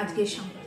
আজকের সংবাদ।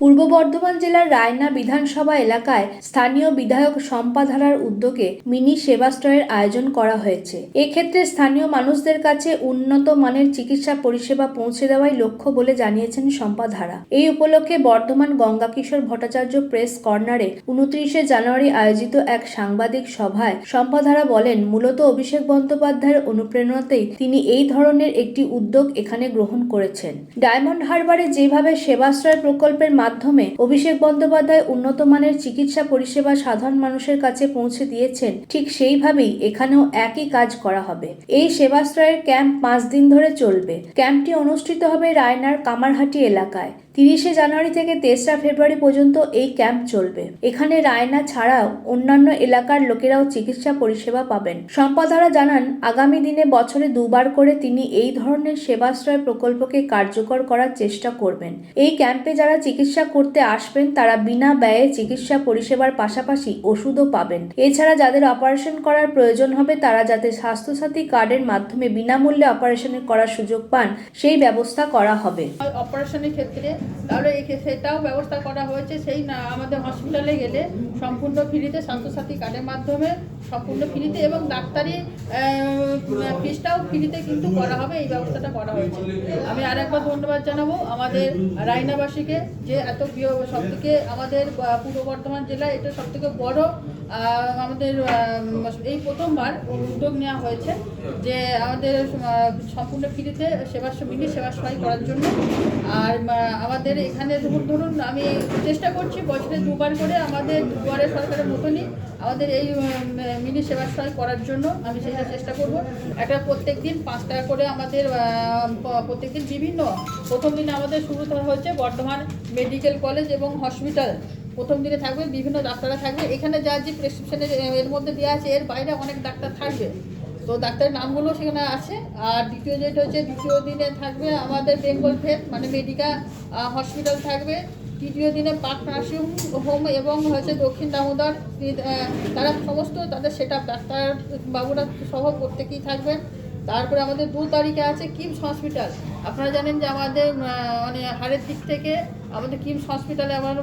পূর্ব বর্ধমান জেলার রায়না বিধানসভা এলাকায় স্থানীয় বিধায়ক শম্পা ধারার উদ্যোগে মিনি সেবাশ্রয়ের আয়োজন করা হয়েছে। এক্ষেত্রে স্থানীয় মানুষদের কাছে উন্নত মানের চিকিৎসা পরিষেবা পৌঁছে দেওয়াই লক্ষ্য বলে জানিয়েছেন শম্পা ধারা। এই উপলক্ষে বর্ধমান গঙ্গা কিশোর ভট্টাচার্য প্রেস কর্নারে উনত্রিশে জানুয়ারি আয়োজিত এক সাংবাদিক সভায় শম্পা ধারা বলেন, মূলত অভিষেক বন্দ্যোপাধ্যায়ের অনুপ্রেরণাতেই তিনি এই ধরনের একটি উদ্যোগ এখানে গ্রহণ করেছেন। ডায়মন্ড হারবারে যেভাবে সেবাশ্রয় প্রকল্পের মাধ্যমে অভিষেক বন্দ্যোপাধ্যায় উন্নত মানের চিকিৎসা পরিষেবা সাধারণ মানুষের কাছে পৌঁছে দিয়েছেন, ঠিক সেইভাবেই এখানেও একই কাজ করা হবে। এই সেবাশ্রয়ের ক্যাম্প পাঁচ দিন ধরে চলবে। ক্যাম্পটি অনুষ্ঠিত হবে রায়নার কামারহাটি এলাকায়। তিরিশে জানুয়ারি থেকে তেসরা ফেব্রুয়ারি পর্যন্ত এই ক্যাম্প চলবে। এখানে রায়না ছাড়াও অন্যান্য এলাকার লোকেরাও চিকিৎসা পরিষেবা পাবেন। সম্পাদারা জানান, আগামী দিনে বছরে দুবার করে তিনি এই ধরনের সেবাশ্রয় প্রকল্পকে কার্যকর করার চেষ্টা করবেন। এই ক্যাম্পে যারা চিকিৎসা করতে আসবেন, তারা বিনা ব্যয়ে চিকিৎসা পরিষেবার পাশাপাশি ওষুধও পাবেন। এছাড়া যাদের অপারেশন করার প্রয়োজন হবে, তারা যাতে স্বাস্থ্যসাথী কার্ডের মাধ্যমে বিনামূল্যে অপারেশন করার সুযোগ পান, সেই ব্যবস্থা করা হবে। অপারেশনের ক্ষেত্রে তাহলে সেটাও ব্যবস্থা করা হয়েছে। সেই না, আমাদের হসপিটালে গেলে সম্পূর্ণ ফ্রিতে স্বাস্থ্যসাথী কার্ডের মাধ্যমে সম্পূর্ণ ফ্রিতে এবং ডাক্তারি ফিসটাও ফ্রিতে কিন্তু করা হবে, এই ব্যবস্থাটা করা হয়েছে। আমি আর একবার ধন্যবাদ জানাব আমাদের রায়নাবাসীকে যে এত প্রিয় সবথেকে আমাদের পূর্ব বর্ধমান জেলায় এটা সবথেকে বড় আমাদের এই প্রথমবার উদ্যোগ নেওয়া হয়েছে যে আমাদের সম্পূর্ণ ফ্রিতে সেবা মিনি সেবা সহায় করার জন্য। আর আমাদের এখানে ধরুন ধরুন, আমি চেষ্টা করছি বছরে দুবার করে আমাদের দুয়ারে সরকারের মতনই আমাদের এই মিনি সেবা সহায় করার জন্য আমি সেটা চেষ্টা করব। একটা প্রত্যেক দিন পাঁচ টাকা করে আমাদের প্রত্যেক দিন বিভিন্ন, প্রথম দিন আমাদের শুরু হয়েছে বর্ধমান মেডিকেল কলেজ এবং হসপিটাল। প্রথম দিনে থাকবে, বিভিন্ন ডাক্তাররা থাকবে। এখানে যা যে প্রেসক্রিপশনের এর মধ্যে দেওয়া আছে, এর বাইরে অনেক ডাক্তার থাকবে। তো ডাক্তারের নামগুলো সেখানে আছে। আর দ্বিতীয় যেটা হচ্ছে, দ্বিতীয় দিনে থাকবে আমাদের বেঙ্গল ফেড মানে মেডিকা হসপিটাল থাকবে। তৃতীয় দিনে পাক নার্সিং হোম এবং হচ্ছে দক্ষিণ দামোদর তারা সমস্ত তাদের সেটা ডাক্তার বাবুরা সহ প্রত্যেকেই থাকবেন। তারপরে আমাদের দু তারিখে আছে কিমস হসপিটাল আপনারা জানেন যে আমাদের মানে হাড়ের দিক থেকে আমাদের কিমস হসপিটালে আমার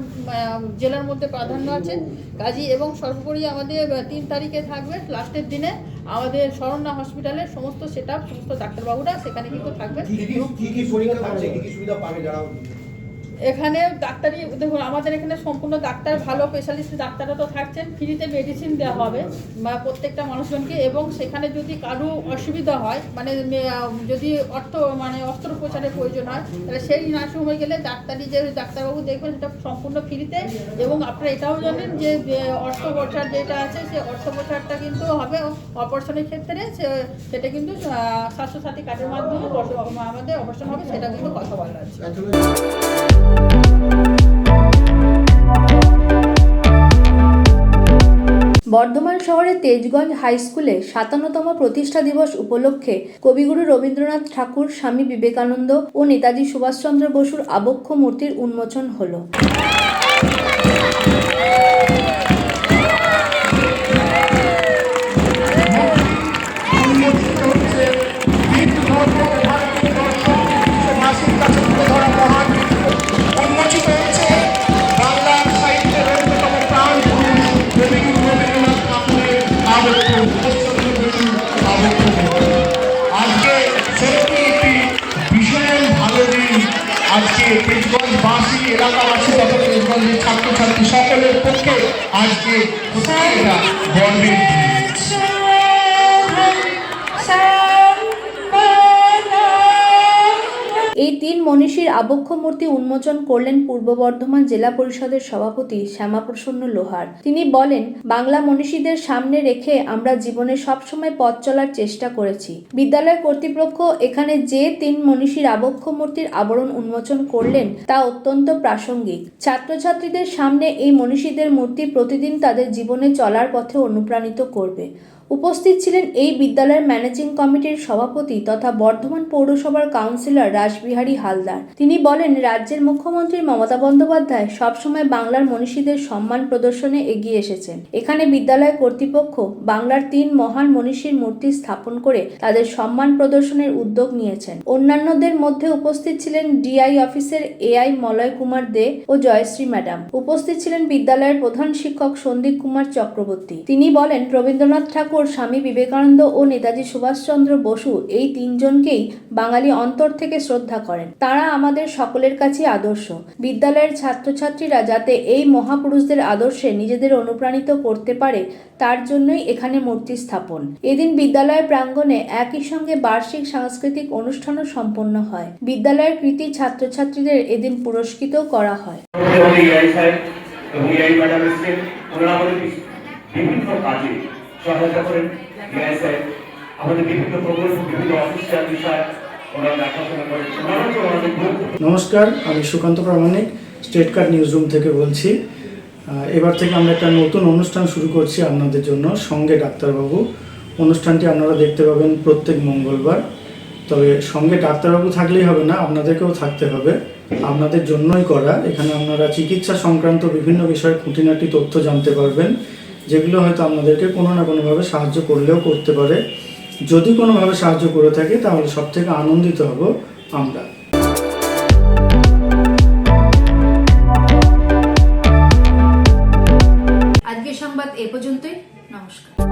জেলার মধ্যে প্রাধান্য আছে। কাজী এবং সর্বোপরি আমাদের তিন তারিখে থাকবে, লাস্টের দিনে আমাদের শরণ্যা হসপিটালে সমস্ত সেট সমস্ত ডাক্তারবাবুরা সেখানে কিন্তু থাকবে এখানে ডাক্তারি, দেখুন, আমাদের এখানে সম্পূর্ণ ডাক্তার ভালো স্পেশালিস্ট ডাক্তাররা তো থাকছেন ফ্রিতে মেডিসিন দেওয়া হবে, বা প্রত্যেকটা মানুষজনকে, এবং সেখানে যদি কারও অসুবিধা হয় মানে যদি অর্থ মানে অস্ত্রোপচারের প্রয়োজন হয়, তাহলে সেই নার্সিং নার্সিংহোমে গেলে ডাক্তারি যে ডাক্তারবাবু দেখবেন, সেটা সম্পূর্ণ ফ্রিতে এবং আপনারা এটাও জানেন যে অস্ত্রোপচার যেটা আছে, সে অস্ত্রোপচারটা কিন্তু হবে অপারেশনের ক্ষেত্রে সেটা কিন্তু স্বাস্থ্যসাথী কার্ডের মাধ্যমে আমাদের অপারেশন হবে, সেটা কিন্তু কথা বলা আছে। বর্ধমান শহরের তেজগঞ্জ হাই স্কুলে সাতান্নতম প্রতিষ্ঠা দিবস উপলক্ষে কবিগুরু রবীন্দ্রনাথ ঠাকুর, স্বামী বিবেকানন্দ ও নেতাজি সুভাষচন্দ্র বসুর আবক্ষ মূর্তির উন্মোচন হলো। আজকে তেজগঞ্জবাসী এলাকাবাসী তথা তেজগঞ্জের ছাত্রছাত্রী সকলের পক্ষে আজকে গর্বের মনীষীর আবক্ষ মূর্তি উন্মোচন করলেন পূর্ব বর্ধমান জেলা পরিষদের সভাপতি শ্যামাপ্রসন্ন লোহার। তিনি বলেন, বাংলা মনীষীদের সামনে রেখে আমরা জীবনে সবসময় পথ চলার চেষ্টা করেছি। বিদ্যালয় কর্তৃপক্ষ এখানে যে তিন মনীষীর আবক্ষ মূর্তির আবরণ উন্মোচন করলেন তা অত্যন্ত প্রাসঙ্গিক। ছাত্রছাত্রীদের সামনে এই মনীষীদের মূর্তি প্রতিদিন তাদের জীবনে চলার পথে অনুপ্রাণিত করবে। উপস্থিত ছিলেন এই বিদ্যালয়ের ম্যানেজিং কমিটির সভাপতি তথা বর্ধমান পৌরসভার কাউন্সিলর রাসবিহারী হালদার। তিনি বলেন, রাজ্যের মুখ্যমন্ত্রী মমতা বন্দ্যোপাধ্যায় সবসময় বাংলার মনীষীদের সম্মান প্রদর্শনে এগিয়ে এসেছেন। এখানে বিদ্যালয় কর্তৃপক্ষ বাংলার তিন মহান মনীষীর মূর্তি স্থাপন করে তাদের সম্মান প্রদর্শনের উদ্যোগ নিয়েছেন। অন্যান্যদের মধ্যে উপস্থিত ছিলেন ডিআই অফিসের এআই মলয় কুমার দে ও জয়শ্রী ম্যাডাম। উপস্থিত ছিলেন বিদ্যালয়ের প্রধান শিক্ষক সন্দীপ কুমার চক্রবর্তী। তিনি বলেন, রবীন্দ্রনাথ ঠাকুর স্বামী বিবেকানন্দ ও নেতাজি সুভাষচন্দ্র বসু এই তিনজনকেই বাঙালি অন্তর থেকে শ্রদ্ধা করেন। তারা আমাদের সকলের কাছে আদর্শ। বিদ্যালয়ের ছাত্রছাত্রীরা যাতে এই মহাপুরুষদের আদর্শে নিজেদের অনুপ্রাণিত করতে পারে, তার জন্যই এখানে মূর্তি স্থাপন। এদিন বিদ্যালয় প্রাঙ্গণে একই সঙ্গে বার্ষিক সাংস্কৃতিক অনুষ্ঠানও সম্পন্ন হয়। বিদ্যালয়ের কৃতি ছাত্রছাত্রীদের এদিন পুরস্কৃত করা হয়। বিভিন্ন কাজে সহায়তা করেন। আমাদের বিভিন্ন প্রকল্প বিভিন্ন অফিসিয়াল বিষয় নমস্কার, আমি Sukanta Pramanik, state card news room থেকে বলছি। এবার থেকে আমরা একটা নতুন অনুষ্ঠান শুরু করছি আপনাদের জন্য, সঙ্গে ডাক্তারবাবু। অনুষ্ঠানটি আপনারা দেখতে পাবেন প্রত্যেক মঙ্গলবার। তবে সঙ্গে ডাক্তারবাবু থাকলেই হবে না, আপনাদেরকেও থাকতে হবে। আপনাদের জন্যই করা। এখানে আপনারা চিকিৎসা সংক্রান্ত বিভিন্ন বিষয়ে খুঁটিনাটি তথ্য জানতে পারবেন। যেগুলো হয়তো আপনাদেরকে কোনো না কোনোভাবে সাহায্য করলেও করতে পারে। যদি কোনোভাবে সাহায্য করে থাকে, তাহলে সব থেকে আনন্দিত হব আমরা। আজকের সংবাদ এ পর্যন্তই। নমস্কার।